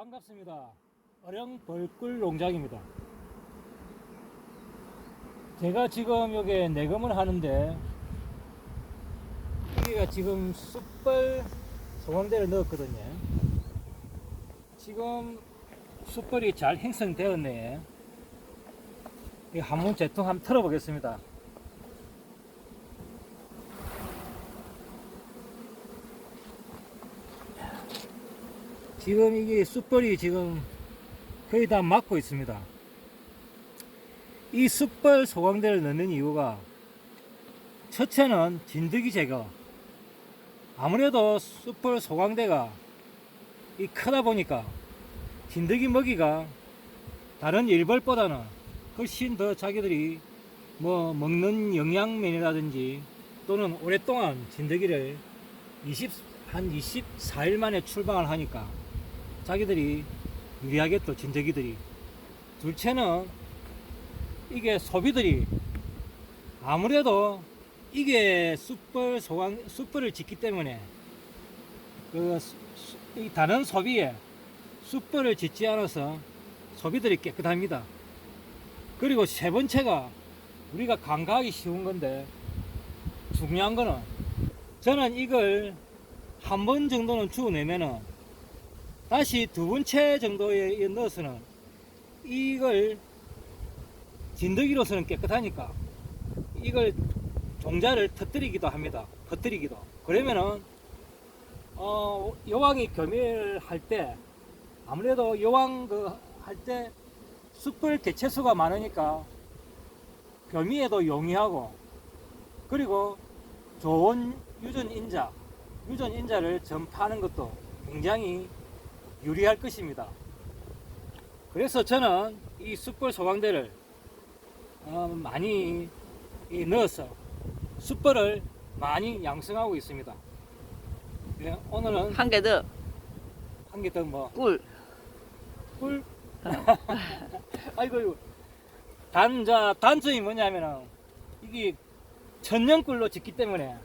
반갑습니다. 어령 벌꿀 농장입니다. 제가 지금 여기 내검을 하는데 여기가 지금 숯벌 소강대를 넣었거든요. 지금 숯벌이 잘 형성되었네. 이 한번 제통 한번 틀어보겠습니다. 지금 이게 숯벌이 지금 거의 다 막고 있습니다. 이 숯벌 소강대를 넣는 이유가 첫째는 진드기 제거. 아무래도 숯벌 소강대가 이 크다 보니까 진드기 먹이가 다른 일벌보다는 훨씬 더 자기들이 뭐 먹는 영양면이라든지 또는 오랫동안 진드기를 20, 한 24일 만에 출방을 하니까 자기들이 유리하겠죠 진드기들이 둘째는 이게 소비들이 아무래도 이게 숯불 소강 숯불을 짓기 때문에 그이 다른 소비에 숯불을 짓지 않아서 소비들이 깨끗합니다. 그리고 세 번째가 우리가 간과하기 쉬운 건데 중요한 거는 저는 이걸 한 번 정도는 주워내면은 다시 두 번째 정도에 넣어서는 이걸 진드기로서는 깨끗하니까 이걸 종자를 터뜨리기도 합니다. 터뜨리기도. 그러면은 어, 여왕이 겸일 할때 아무래도 여왕 그 할 때 숯불 개체수가 많으니까 겸이에도 용이하고 그리고 좋은 유전 인자, 유전 인자를 전파하는 것도 굉장히 유리할 것입니다. 그래서 저는 이 숯불 소강대를 어, 많이 이 넣어서 숯불을 많이 양성하고 있습니다. 네, 오늘은 한 개 더, 한 개 더 뭐, 꿀. 꿀? 아이고, 이거. 단, 자, 단점이 뭐냐면은, 이게 천년꿀로 짓기 때문에,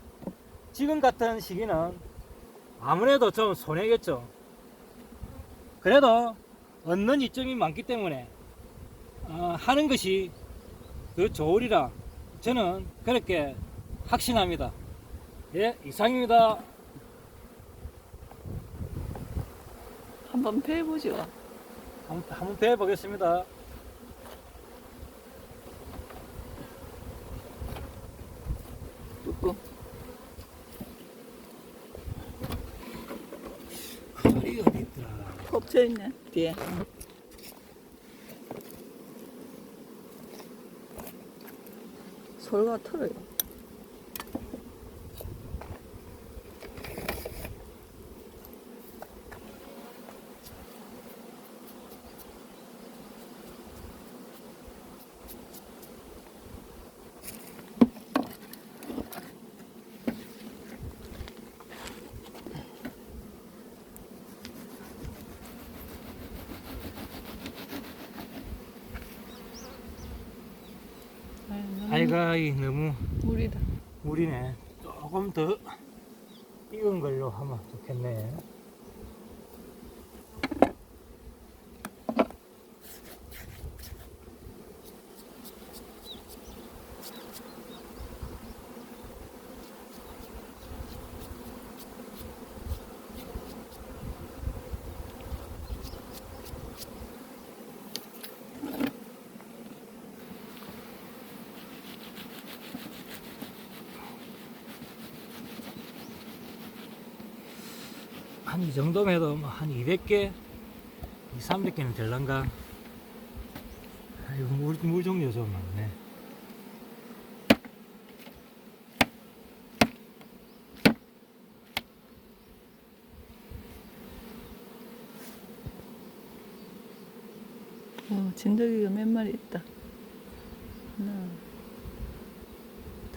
지금 같은 시기는 아무래도 좀 손해겠죠. 그래도 얻는 이점이 많기 때문에, 어, 하는 것이 더 좋으리라 저는 그렇게 확신합니다. 예, 이상입니다. 한번 패보죠. 한번, 한번 배워보겠습니다. 뚜껑. 소리 어디 있더라? 겹쳐 있네, 뒤에. 소리가 털어요. 아이가 이 너무 물이다. 물이네. 조금 더 익은 걸로 하면 좋겠네. 한 이 정도면 해도 뭐한 200개, 2, 300개는 될란가? 아이고, 물, 물 종류 좀 많네. 어, 진드기가 몇 마리 있다. 하나,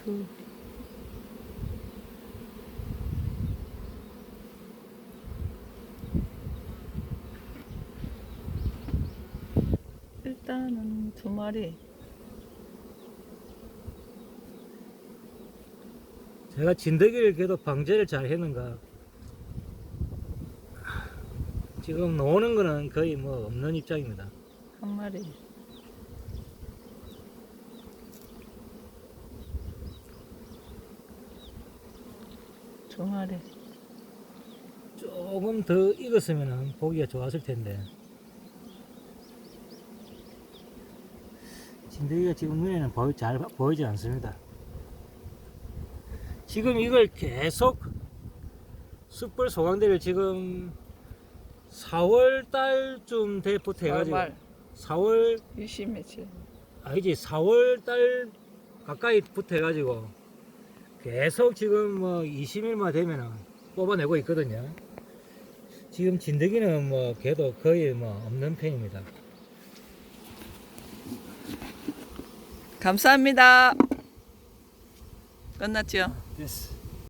둘. 일단은 두 마리. 제가 진드기를 그래도 방제를 잘 했는가. 지금 노는 거는 거의 뭐 없는 입장입니다. 한 마리. 두 마리. 조금 더 익었으면 보기가 좋았을 텐데. 진드기가 지금 눈에는 보이, 잘 보이지 않습니다. 지금 이걸 계속 숯불 소강대를 지금 4월 달쯤 돼부터 해가지고 말 4월 20 며칠. 아니지 4월 달 가까이 부터 해가지고 계속 지금 뭐 20일만 되면은 뽑아내고 있거든요. 지금 진드기는 뭐 걔도 거의 뭐 없는 편입니다. 감사합니다. 끝났죠? 됐어.